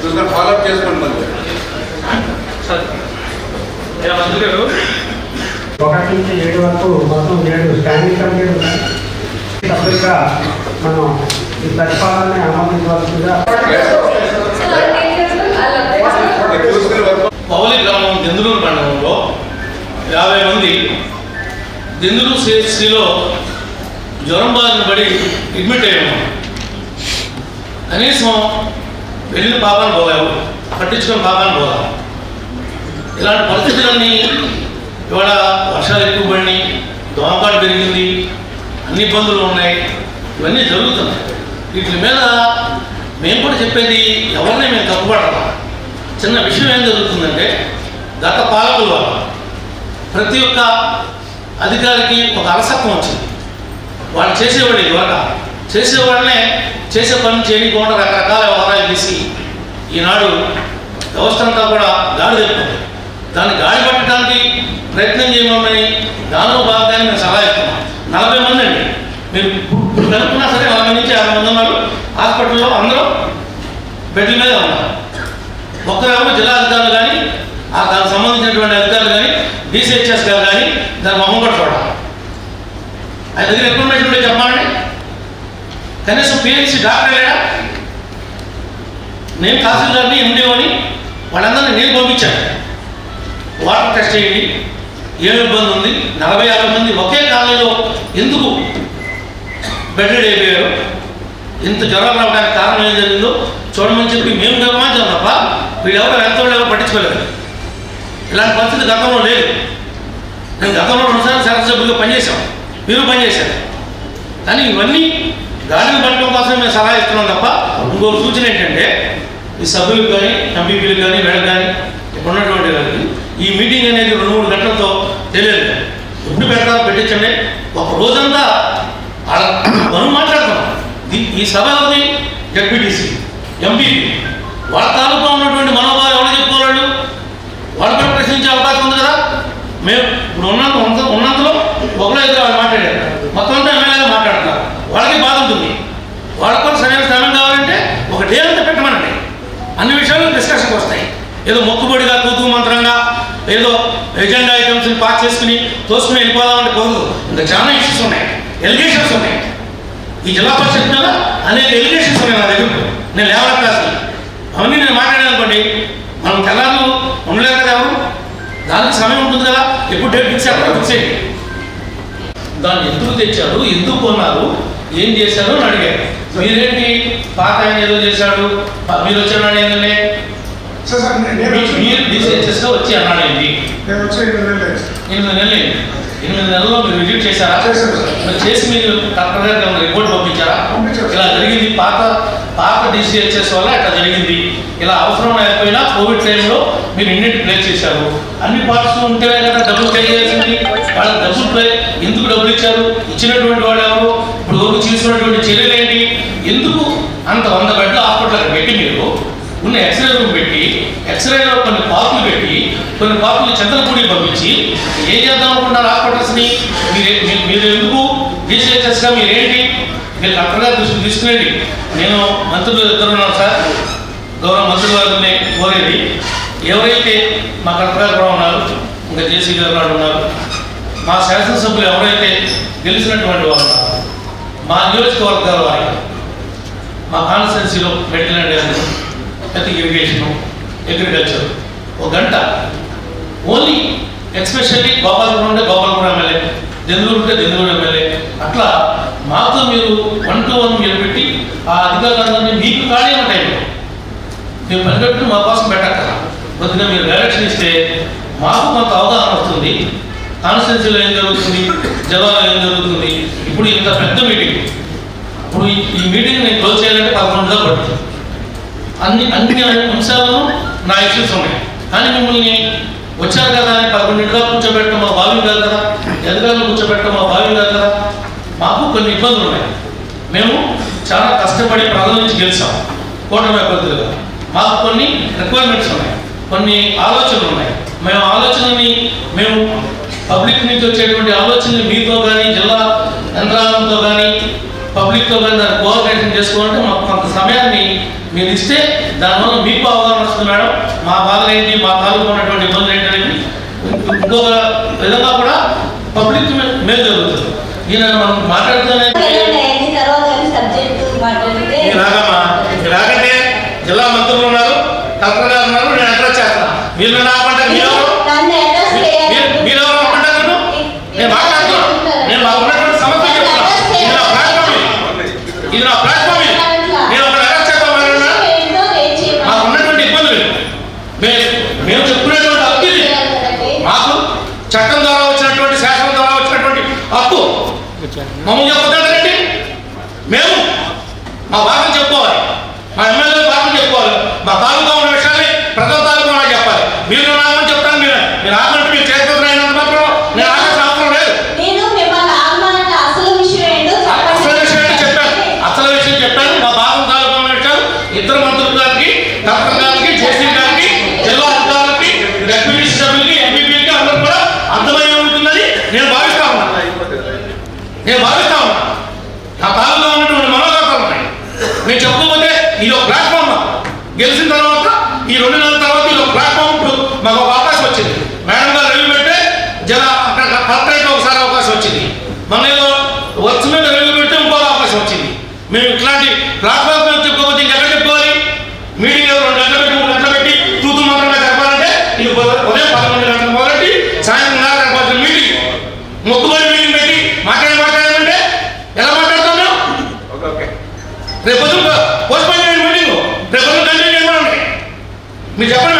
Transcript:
చూసుకొని ఫాలోఅప్ చేసుకోండి గారు ఒకటి నుంచి ఏడు వరకు మొత్తం ఏడు స్టాండింగ్ కమిటీలు ఉన్నాయి. సభ్యులుగా మనం ఈ ప్రతిపాదనని ఆమోదించవలసిందిగా పౌలి గ్రామం దెందులూరు మండలంలో యాభై మంది దెందులూరు సిహెచ్సిలో జ్వరం బారిన పడి అడ్మిట్ అయ్యాము. కనీసం వెళ్ళిన పాపాన్ని పోలేవు పట్టించుకొని పాపాన్ని పోదాం. ఇలాంటి పరిస్థితులన్నీ ఇవాళ వర్షాలు ఎక్కువ పడినాయి దోమపాటు పెరిగింది అన్ని ఇబ్బందులు ఉన్నాయి ఇవన్నీ జరుగుతున్నాయి. వీటి మీద మేము కూడా చెప్పేది ఎవరిని మేము తప్పుపడతాం. చిన్న విషయం ఏం జరుగుతుందంటే గత పాలకుల వల్ల ప్రతి ఒక్క అధికారికి ఒక అలసత్వం వచ్చింది. వాళ్ళు చేసేవాడు ఇవాళ చేసేవాళ్ళనే చేసే పని చేయకుండా రకరకాల వ్యవహారాలు తీసి ఈనాడు వ్యవస్థంతా కూడా గాడి తెప్పుకుంది దాన్ని గాడి పట్టడానికి ప్రయత్నం చేయమని దానిలో భాగంగానే మేము సలహా ఇస్తున్నాం. నలభై మంది అండి. మీరు ఇప్పుడు కనుక్కున్నా సరే నలభై నుంచి యాభై మంది ఉన్నారు. హాస్పిటల్లో అందరూ బెడ్ల మీద ఉన్నారు. ఒక్కరేమో జిల్లా అధికారులు కానీ ఆ దానికి సంబంధించినటువంటి అధికారులు కానీ డిసిహెచ్ఎస్ గారు కానీ దాని మొహం కూడా చూడాలి. ఆయన దగ్గర ఇన్ఫర్మేషన్ ఉంటే చెప్పండి కనీసం పిహెచ్సి డాక్టర్ లేడా నేను తహసీల్దార్ని ఎండిఓని వాళ్ళందరినీ నేను పంపించాను. వాటర్ టెస్ట్ చేయండి. ఏం ఇబ్బంది ఉంది? నలభై యాభై మంది ఒకే కాలంలో ఎందుకు బెడ్డెడ్ అయిపోయారు? ఇంత జ్వరం రావడానికి కారణం ఏం జరిగిందో చూడమని చెప్పి మేము గమనించాం తప్ప వీళ్ళెవరు ఎంతోళ్ళు ఎవరు పట్టించుకోలేదు. ఇలాంటి పరిస్థితి గతంలో లేదు. నేను గతంలో రెండుసార్లు శాసనసభ్యులుగా పనిచేశాం. మీరు పనిచేశారు. కానీ ఇవన్నీ గాడిని పట్టడం కోసం మేము సలహా ఇస్తున్నాం తప్ప ఇంకో సూచన ఏంటంటే ఈ సభ్యులకు కానీ ఎంపీపీలకు కానీ వీళ్ళకి కానీ ఉన్నటువంటి వాళ్ళకి ఈ మీటింగ్ అనేది రెండు మూడు గంటలతో తెలియదు. ఎప్పుడు పెడతారో పెట్టించండి. ఒక రోజంతా మనం మాట్లాడుతున్నాం ఈ- సభ ఉంది జడ్పీటీసీ ఎంపీపీ వాళ్ళ తాలూకా ఉన్నటువంటి మనోభావం ఎవరు చెప్పుకోవాళ్ళు వాళ్ళు? ప్రశ్నించే అవకాశం ఉంది కదా. మేము ఇప్పుడు ఉన్న ఉన్న ఉన్నంతలో ఒకలో ఇద్దరు వాళ్ళు మాట్లాడారు మొత్తం అంతా ఎమ్మెల్యేగా మాట్లాడుతున్నారు వాళ్ళకి బాధ ఉంటుంది వాళ్ళకి కూడా సరైన స్థానం కావాలంటే ఒక డే అంతా పెట్టమనండి అన్ని విషయాలు డిస్కషన్కి వస్తాయి ఏదో మొక్కుబడిగా తూతూ మంత్రంగా ఏదో ఎజెండా ఐటమ్స్ని పాస్ చేసుకుని తోసుకుని వెళ్ళిపోదామంటే పోదు. ఇంకా చాలా ఇష్యూస్ ఉన్నాయి. ఎలిగేషన్స్ ఉన్నాయి. ఈ జిల్లా పరిషత్ మీద అనేక ఎలిగేషన్స్ ఉన్నాయి నా దగ్గర నేను లేవల క్లాస్ అవన్నీ నేను మాట్లాడాను అనుకోండి మనం తెల్లారు ఉండలేదు కదా ఎవరు? దానికి సమయం ఉంటుంది కదా. ఎప్పుడు డేట్ ఫిక్స్ అక్కడ ఫిక్స్ అయ్యింది దాన్ని ఎందుకు తెచ్చారు? ఎందుకు కొన్నారు? ఏం చేశారు అని అడిగారు. మీరేంటి? పాత ఆయన ఏదో చేశాడు. మీరు వచ్చాడు ఏంటంటే మీరు డిసిహెచ్ఎస్ వచ్చి అన్నాడు ఏంటి? నేను వచ్చి ఎనిమిది నెలలు. ఎనిమిది నెలలు ఎనిమిది నెలల్లో మీరు విజిట్ చేశారా? చేసి మీరు గారికి ఏమైనా రిపోర్ట్ పంపించారా. ఇలా జరిగింది పాత పాత డిసిహెచ్ఎస్ వల్ల ఇట్లా జరిగింది. ఇలా అవసరం లేకపోయినా కోవిడ్ టైంలో మీరు ఇన్నిటి ప్లేస్ చేశారు? అన్ని పార్ట్స్ ఉంటేనే కదా డబ్బులు పే చేయాల్సింది. వాళ్ళకి డబ్బులు పే ఎందుకు డబ్బులు ఇచ్చారు? ఇచ్చినటువంటి వాళ్ళు ఎవరు? ఇప్పుడు తీసుకున్నటువంటి చర్యలు ఏంటి? ఎందుకు అంత వంద బెడ్ల హాస్పిటల్ పెట్టి మీరు? ఉన్న ఎక్స్రే రూమ్ పెట్టి పెట్టి కొన్ని పార్కులు చంద్రపూడి పంపించి ఏం చేద్దాం అనుకుంటున్నారు హాస్పిటల్స్ని మీరు మీరు- మీరు ఎందుకు డిసిహెచ్ఎస్గా మీరేంటి? మీరు కరెక్ట్గా దృష్టి తీసుకునేది నేను మంత్రులు ఇద్దరు ఉన్నారు సార్. గౌరవ మంత్రుల వారిని కోరేది ఎవరైతే మా కరెక్ట్గా కూడా ఉన్నారు ఇంకా జేసీ గారు కూడా ఉన్నారు మా శాసనసభ్యులు ఎవరైతే గెలిచినటువంటి వారు మా నియోజకవర్గాల వారి మా కాన్స్టిట్యున్సీలో మెడికల్ అండ్ ప్రతి ఇరిగేషను అగ్రికల్చర్ ఒక గంట ఓన్లీ ఎస్పెషల్లీ గోపాలపురం ఉంటే గోపాలపురం ఎమ్మెల్యే దెందులూరు ఉంటే దెందులూరు ఎమ్మెల్యే. అట్లా మాతో మీరు వన్ టు వన్ మీరు పెట్టి ఆ అధికారులందరినీ మీకు ఖాళీ ఉన్న టైంలో మేము పనిగట్టును మా కోసం పెట్టక్కర్లా. కొద్దిగా మీరు డైరెక్షన్ ఇస్తే మాకు కొంత అవగాహన వస్తుంది. కాన్స్టిట్యున్సీలో ఏం జరుగుతుంది? జిల్లాలో ఏం జరుగుతుంది? ఇప్పుడు ఇంత పెద్ద మీటింగ్ ఇప్పుడు ఈ- ఈ మీటింగ్ నేను క్లోజ్ చేయాలంటే పదకొండుగా పడుతుంది. అన్ని అన్ని అంశాలను నా ఇష్యూస్ ఉన్నాయి. కానీ మిమ్మల్ని వచ్చారు కదా అని పదకొండింటిగా కూర్చోబెట్టడం మా భావ్యం కాదు కదా. ఎదగాలను కూర్చోబెట్టడం మా భావ్యం కాదు కదా. మాకు కొన్ని ఇబ్బందులు ఉన్నాయి. మేము చాలా కష్టపడి ప్రజల నుంచి గెలిచాం. కూటమి అభ్యర్థులుగా మాకు కొన్ని రిక్వైర్మెంట్స్ ఉన్నాయి. కొన్ని ఆలోచనలు ఉన్నాయి. మేము ఆలోచనని మేము పబ్లిక్ నుంచి వచ్చేటువంటి ఆలోచనలు మీతో కానీ జిల్లా యంత్రాంగంతో కానీ పబ్లిక్తో కానీ దాన్ని కోఆర్డినేషన్ చేసుకోవాలంటే మాకు కొంత సమయాన్ని మీరు ఇస్తే దానివల్ల మీకు అవగాహన వస్తుంది మేడం. మా బాధలు ఏంటి? మా తాలూకు ఉన్నటువంటి ఇబ్బందులు ఏంటి అనేది ఇంకొక విధంగా కూడా పబ్లిక్ మేలు జరుగుతుంది. ఈయన మనం మాట్లాడుతూనే రాగమ్మా రాకంటే జిల్లా మంత్రులు ఉన్నారు కలెక్టర్ గారు ఉన్నారు నేను అడ్రస్ చేస్తాను మీరు ఎవరు? నన్ను అడ్రస్ మీరు- మీరు ఎవరు ఆపంటారు నన్ను? నేను మాట్లాడుతున్నా నేను మాకు ఉన్నటువంటి సమస్య చెప్తున్నా ఇది నా ప్లాట్ఫామ్ ఇది. ఇది నా ప్లాట్ఫామ్ ఇది. నేను ఒక అరెస్ట్ చేద్దామన్నా మాకు ఉన్నటువంటి ఇబ్బందులు మేము మేము చెప్పుకునేటువంటి హక్కు ఇది మాకు చట్టం ద్వారా వచ్చినటువంటి శాసనం ద్వారా వచ్చినటువంటి హక్కు. మమ్మల్ని చెప్పదండి మేము. మా భాగం చెప్పుకోవాలి. మా ఎమ్మెల్యే భాగం చెప్పుకోవాలి. మా తాలూకా ఉన్న విషయాన్ని ప్రజల తాలూకా చెప్పాలి. మీరు రామని చెప్తాను మీరు. మీరు ఆగంటే గెలిచిన తర్వాత ఈ రెండు నెలల తర్వాత ప్లాట్ఫామ్ ఇప్పుడు మాకు ఒక అవకాశం వచ్చింది. మేడం గారు రైలు పెట్టే జన అక్కడ పత్రికలో ఒకసారి అవకాశం వచ్చింది. మన ఏదో వచ్చి మీద రైలు పెడితే ఇంకో అవకాశం వచ్చింది. మేము ఇట్లాంటి ప్లాట్ఫామ్ మీద చెప్పుకోవచ్చు ఇంకెక్కడ చెప్పుకోవాలి? మీటింగ్ రెండు గంటలు పెట్టి మూడు గంటలు పెట్టి తూతు మాత్రమే చెప్పాలంటే ఇది ఉదయం పదకొండు గంటలు పోగొట్టి సాయంత్రం నాలుగు గంటల మీటింగ్ మొక్కుబడి మీటింగ్ పెట్టి మాట్లాడి మాట్లాడమంటే ఎలా మాట్లాడతాం మేము? రేపు যখন